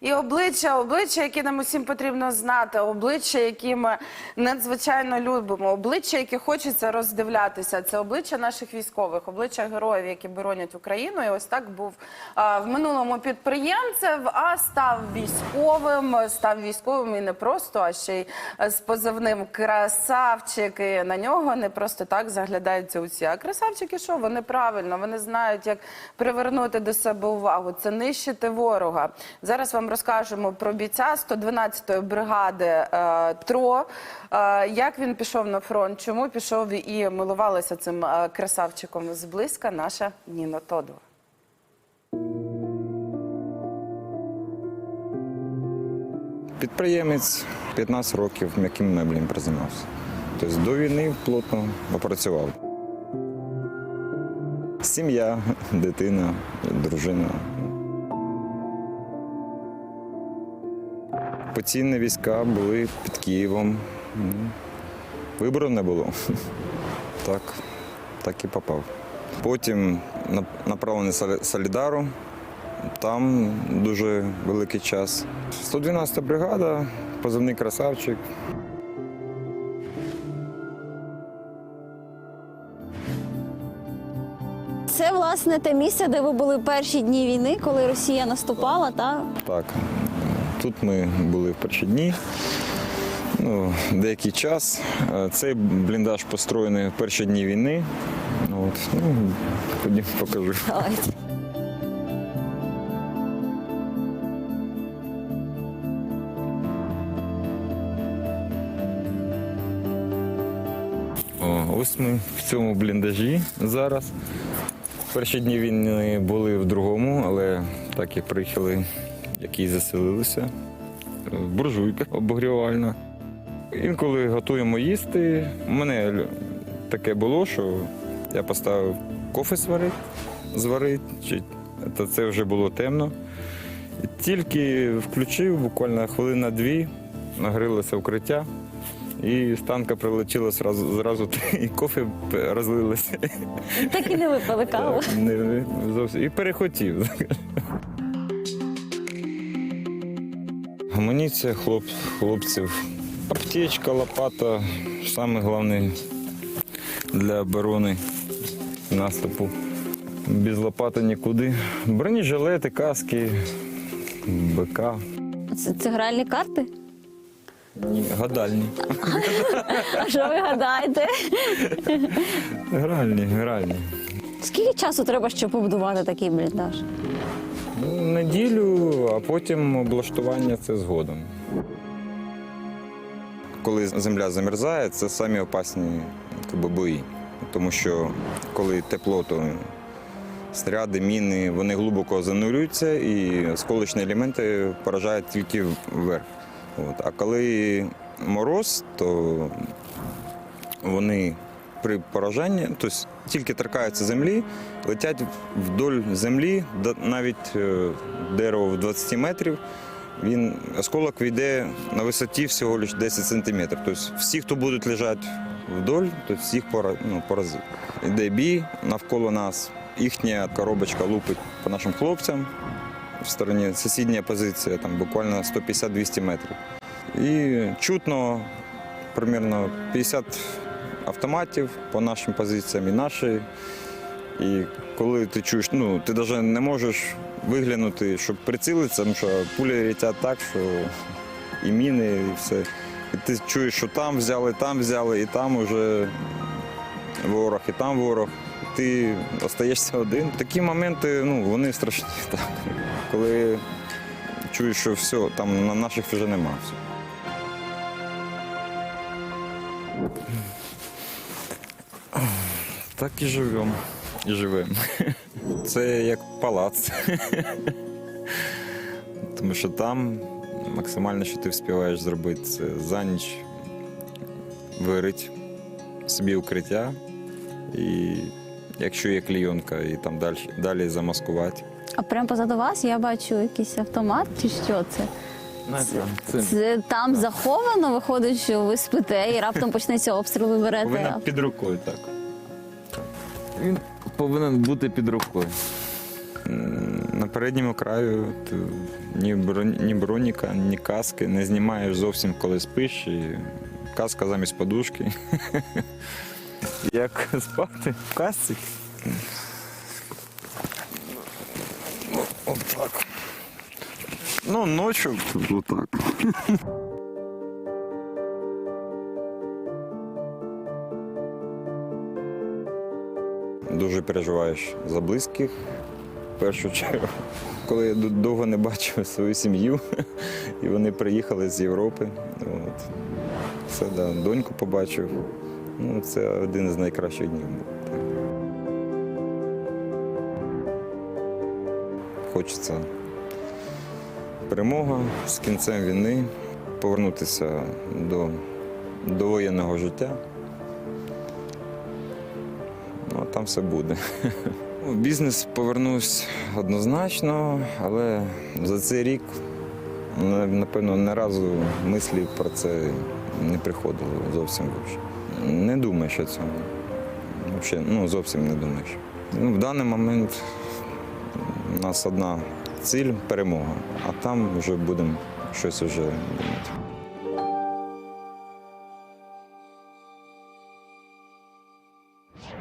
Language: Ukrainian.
І обличчя, обличчя, які нам усім потрібно знати, обличчя, які ми надзвичайно любимо, обличчя, які хочеться роздивлятися. Це обличчя наших військових, обличчя героїв, які боронять Україну. І ось так був а, в минулому підприємцем, а став військовим. Став військовим і не просто, а ще й з позивним красавчик. І на нього не просто так заглядаються усі. А красавчики, що вони правильно, вони знають, як привернути до себе увагу. Це нищити ворога. Зараз вам розкажемо про бійця 112-ї бригади е, ТРО. Е, як він пішов на фронт, чому пішов і милувалася цим е, красавчиком зблизька наша Ніна Тодова. Підприємець 15 років м'яким меблем призаймався. Тобто до війни плотно опрацював. Сім'я, дитина, дружина. Поцінні війська були під Києвом. Вибору не було. Так, так і попав. Потім направлений Солідару. Там дуже великий час. 112 бригада, позивний красавчик. Це власне те місце, де ви були перші дні війни, коли Росія наступала, та Так, тут ми були в перші дні. Ну, деякий час. Цей бліндаж построєний в перші дні війни. От, ну, ходім, покажу. давайте. О, ось ми в цьому бліндажі зараз. Перші дні війни були в другому, але так як приїхали, які заселилися. е, Буржуйка обогрівальна. Інколи готуємо їсти. У мене таке було, що я поставив кофе сварити, зварити, то це вже було темно. Тільки включив, буквально хвилина-дві, нагрілося укриття. І з танка прилетіло зразу, зразу і кофе розлилося. Так і не випили каву. Так, не зовсім. І перехотів. Амуніція хлоп, хлопців. Аптечка, лопата. Саме головне для оборони наступу. Без лопати нікуди. Бронежилети, каски, БК. Це, це гральні карти? Ні, гадальні. А що ви гадаєте? Гральні, гральні. Скільки часу треба, щоб побудувати такий бліндаж? Неділю, а потім облаштування це згодом. Коли земля замерзає, це самі опасні якби, бої. Тому що коли тепло, то снаряди, міни, вони глибоко занурюються і осколочні елементи поражають тільки вверх. От. А коли мороз, то вони при поражанні, тобто тільки торкаються землі, летять вдоль землі, навіть е, дерево в 20 метрів. Він осколок війде на висоті всього лише 10 сантиметрів. Тобто всі, хто будуть лежати вдоль, то всіх ну, поразить. Йде бій навколо нас. Їхня коробочка лупить по нашим хлопцям в стороні. Сусідня позиція, там буквально 150-200 метрів. І чутно примерно 50 автоматів по нашим позиціям і наші. І коли ти чуєш, ну ти навіть не можеш виглянути, щоб прицілитися, тому що пулі летять так, що і міни, і все. І ти чуєш, що там взяли, там взяли, і там уже ворог, і там ворог. Ти остаєшся один. Такі моменти, ну, вони страшні. Так. Коли чуєш, що все, там на наших вже нема. Все. Так і живемо. І живемо. Це як палац. Тому що там максимально, що ти встигаєш зробити, це за ніч вирить собі укриття. І якщо є клійонка, і там далі, далі замаскувати. А прямо позаду вас я бачу якийсь автомат чи що це? Це там заховано, виходить, що ви спите і раптом почнеться обстріл, ви берете. Повинен під рукою так. Він повинен бути під рукою. На передньому краю ти ні, бронь- ні броніка, ні каски, не знімаєш зовсім, коли спиш. І каска замість подушки. Як спати в касці? Ну, Отак. Ну, ночі отак. Дуже переживаєш за близьких в першу чергу. Коли я довго не бачив свою сім'ю, і вони приїхали з Європи. От. Все, да, доньку побачив. Ну, це один з найкращих днів так. Хочеться перемога з кінцем війни, повернутися до, до воєнного життя. Ну, там все буде. У бізнес повернусь однозначно, але за цей рік, напевно, не разу мислі про це не приходило зовсім. взагалі. Не думаю, що цього. Взагалі, ну, зовсім не думаю. Що. Ну, в даний момент у нас одна ціль перемога, а там вже будемо щось вже думати.